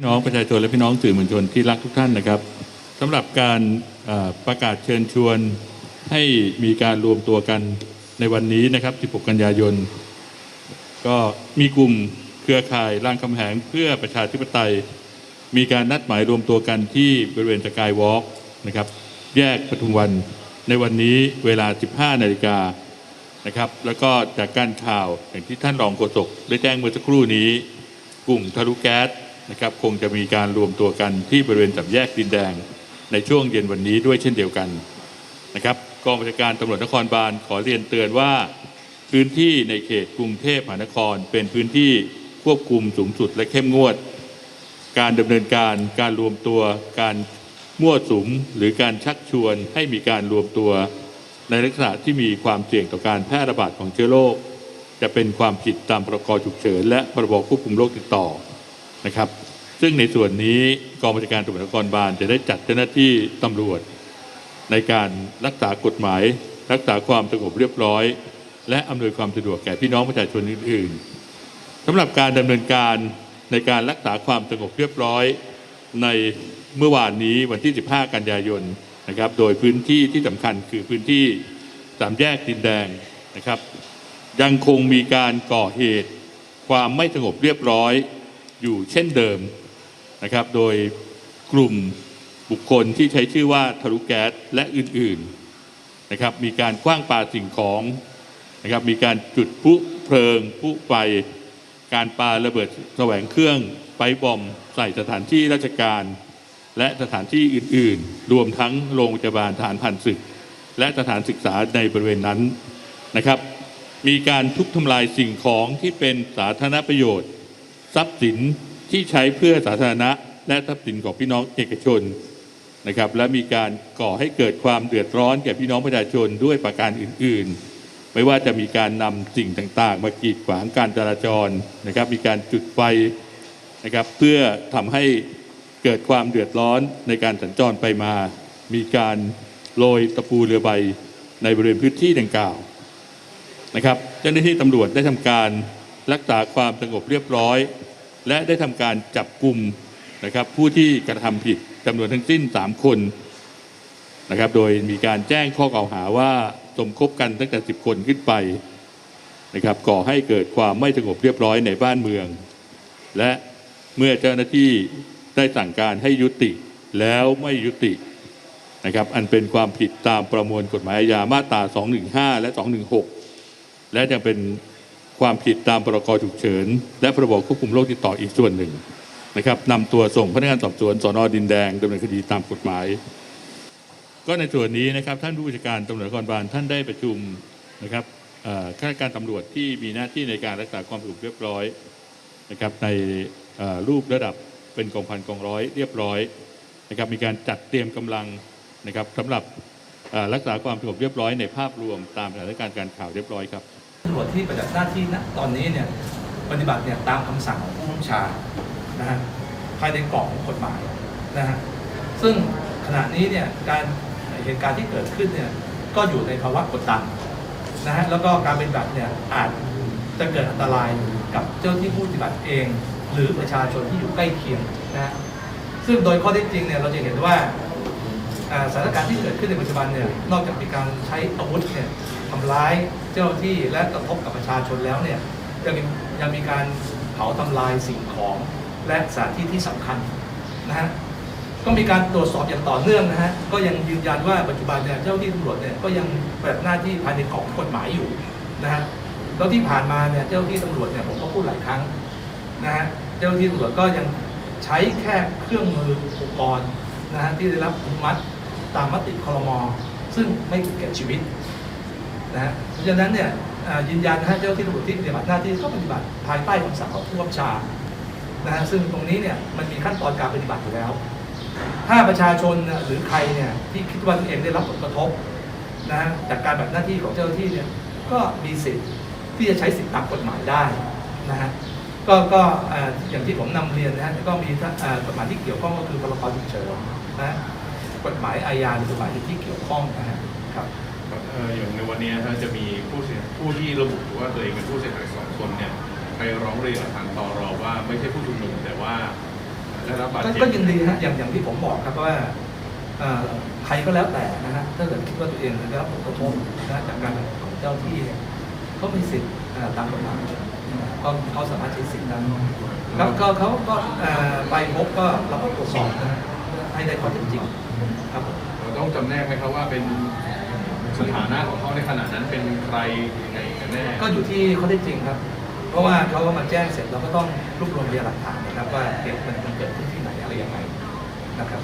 พี่น้องประชาชนและพี่น้องสื่อมวลชนที่รักทุกท่านนะครับสำหรับการประกาศเชิญชวนให้มีการรวมตัวกันในวันนี้นะครับ 16 กันยายน ก็มีกลุ่มเครือข่ายร่างคำแหงเพื่อประชาธิปไตย มีการนัดหมายรวมตัวกันที่บริเวณสกายวอล์กนะครับ แยกปทุมวันในวันนี้เวลา 15 นาฬิกานะครับ แล้วก็จากการข่าวอย่างที่ท่านรองโฆษกได้แจ้งเมื่อสักครู่นี้ กลุ่มทะลุแก๊ส นะครับคงจะมีการรวมตัวกันที่บริเวณสามแยกดินแดง ในช่วงเย็นวันนี้ด้วยเช่นเดียวกันนะครับกองบัญชาการตำรวจนครบาลขอเรียนเตือนว่า พื้นที่ในเขตกรุงเทพมหานคร เป็นพื้นที่ควบคุมสูงสุดและเข้มงวด การดำเนินการการรวมตัวการมั่วสุมหรือการชักชวนให้มีการรวมตัว ในลักษณะที่มีความเสี่ยงต่อการแพร่ระบาดของเชื้อโรคจะเป็นความผิดตามพรกฉุกเฉินและพรบควบคุมโรคติดต่อนะครับ ซึ่งในส่วนนี้กองบัญชาการตำรวจนครบาลจะได้จัดเจ้าหน้าที่ตำรวจ ในการรักษากฎหมาย รักษาความสงบเรียบร้อย และอำนวยความสะดวกแก่พี่น้องประชาชนอื่นๆสำหรับการดำเนินการในการรักษาความสงบเรียบร้อย ในเมื่อวานนี้วันที่ 15 กันยายนนะครับ โดยพื้นที่ที่สำคัญคือพื้นที่สามแยกดินแดงนะครับ ยังคงมีการก่อเหตุ ความไม่สงบเรียบร้อยอยู่เช่นเดิม นะครับ โดยกลุ่มบุคคลที่ใช้ชื่อว่าทะลุแก๊สและอื่นๆนะครับ มีการคว้างปาสิ่งของนะครับ มีการจุดพุเพลิงพุไฟการปาระเบิดแสวงเครื่องไปบอมใส่สถานที่ราชการ และสถานที่อื่นๆ รวมทั้งโรงพยาบาลฐานพันศึก และสถานศึกษาในบริเวณนั้นนะครับ มีการทุบทำลายสิ่งของที่เป็นสาธารณประโยชน์ ทรัพย์สิน ที่ใช้เพื่อสาธารณะ และทรัพย์สินของพี่น้องเอกชนนะครับและมีการก่อให้เกิดความเดือดร้อนแก่พี่น้องประชาชนด้วยประการอื่น ๆ ไม่ว่าจะมีการนำสิ่งต่างๆ มากีดขวางการจราจรนะครับ มีการจุดไฟนะครับเพื่อทำให้เกิดความเดือดร้อนในการสัญจรไปมา มีการโรยตะปูเรือใบในบริเวณพื้นที่ดังกล่าวนะครับ เจ้าหน้าที่ตำรวจได้ทำการรักษาความสงบเรียบร้อย และได้ทำการจับกลุ่มนะครับผู้ที่กระทำผิดจำนวนทั้งสิ้น 3 คนนะครับโดยมีการแจ้งข้อกล่าวหาว่าสมคบกันตั้งแต่ 10 คนขึ้นไปนะครับก่อให้เกิดความไม่สงบเรียบร้อยในบ้านเมือง และเมื่อเจ้าหน้าที่ได้สั่งการให้ยุติแล้วไม่ยุตินะครับอันเป็นความผิดตามประมวลกฎหมายอาญามาตรา 215 และ 216 และยังเป็น ความผิดตามพรกฉุกเฉิน และพรบควบคุมโรคติดต่ออีกส่วนหนึ่งนะครับนำตัวส่งพนักงานสอบสวนสอนอดินแดงดำเนินคดีตามกฎหมาย ก็ในส่วนนี้นะครับท่านผู้บัญชาการตำรวจนครบาลท่านได้ประชุมนะครับข้าราชการตำรวจที่มีหน้าที่ในการรักษาความสงบเรียบร้อยนะครับในรูประดับเป็นกองพันกองร้อยเรียบร้อยนะครับมีการจัดเตรียมกำลังนะครับสำหรับรักษาความสงบเรียบร้อยในภาพรวมตามสถานการณ์การข่าวเรียบร้อยครับ ตำรวจที่ปฏิบัติหน้าที่ณตอนนี้เนี่ยปฏิบัติเนี่ยตามคำสั่งของผู้บัญชานะฮะภายในกรอบของกฎหมายนะฮะซึ่งขณะนี้เนี่ยการเหตุการณ์ที่เกิดขึ้นเนี่ยก็อยู่ในภาวะกดดันนะฮะแล้วก็การปฏิบัติเนี่ยอาจจะเกิดอันตรายกับเจ้าที่ผู้ปฏิบัติเอง หรือประชาชนที่อยู่ใกล้เคียงนะฮะซึ่งโดยข้อเท็จจริงเนี่ยเราจะเห็นว่า สถานการณ์ที่เกิดขึ้นในปัจจุบันเนี่ยนอกจากมีการใช้อาวุธเนี่ยทำร้ายเจ้าหน้าที่และกระทบกับประชาชนแล้วเนี่ยยังมียังมีการเผาทำลายสิ่งของและสถานที่ที่สำคัญนะฮะก็มีการตรวจสอบอย่างต่อเนื่องนะฮะก็ยังยืนยันว่าปัจจุบันเนี่ยเจ้าหน้าที่ตำรวจเนี่ยก็ยังปฏิบัติหน้าที่ภายในกรอบของกฎหมายอยู่นะฮะแล้วที่ผ่านมาเนี่ยเจ้าหน้าที่ตำรวจเนี่ยผมก็พูดหลายครั้งนะฮะเจ้าหน้าที่ตำรวจก็ยังใช้แค่เครื่องมืออุปกรณ์นะฮะที่ได้รับอนุมัติ ตามมติคลมอซึ่งไม่ถึงแก่ชีวิตนะฮะเพราะฉะนั้นเนี่ยยืนยันนะฮะเจ้าที่ตำรวจที่ปฏิบัติหน้าที่ก็ปฏิบัติภายใต้คำสั่งของผู้บัญชานะฮะซึ่งตรงนี้เนี่ยมันมีขั้นตอนการปฏิบัติอยู่แล้ว ถ้าประชาชนหรือใครเนี่ยที่คิดว่าตัวเองได้รับผลกระทบนะฮะจากการปฏิบัติหน้าที่ของเจ้าหน้าที่เนี่ยก็มีสิทธิ์ที่จะใช้สิทธิตามกฎหมายได้นะฮะก็ก็อย่างที่ผมนำเรียนนะฮะก็มีกฎหมายที่เกี่ยวข้องก็คือพรกฉุกเฉินนะ ฎหมายอาญาหรือกฎหมายที่เกี่ยวข้องนะฮะครับครับเอ่ออย่างในวันนี้ถ้าจะมีผู้เสียผู้ที่ระบุว่าตัวเองเป็นผู้เสียหายสองคนเนี่ยไปร้องเรียนกับทางตรว่าไม่ใช่ผู้ชุมนุมแต่ว่าได้รับบาดก็เจ็บก็ยินดีฮะอย่างอย่างที่ผมบอกครับว่าเอ่อใครก็แล้วแต่นะฮะถ้าเกิดคิดว่าตัวเองได้รับผลกระทบนะฮะจากการกระทำของเจ้าที่เนี่ยเขามีสิทธิ์เอ่อตามกฎหมายเขาเขาสามารถใช้สิทธิ์นั้นแล้วก็เขาก็เอ่อไปพบก็เราก็ตรวจสอบนะฮะให้ได้ข้อเท็จจริง ครับเราต้องจำแนกไหมครับว่าเป็นสถานะของเขาในขณะนั้นเป็นใครยังไงกันแน่ก็อยู่ที่ข้อเท็จจริงครับ เพราะว่าเขามาแจ้งเสร็จเราก็ต้องรวบรวมพยานหลักฐานนะครับว่าเหตุมันเกิดขึ้นที่ไหนอะไรยังไงนะครับ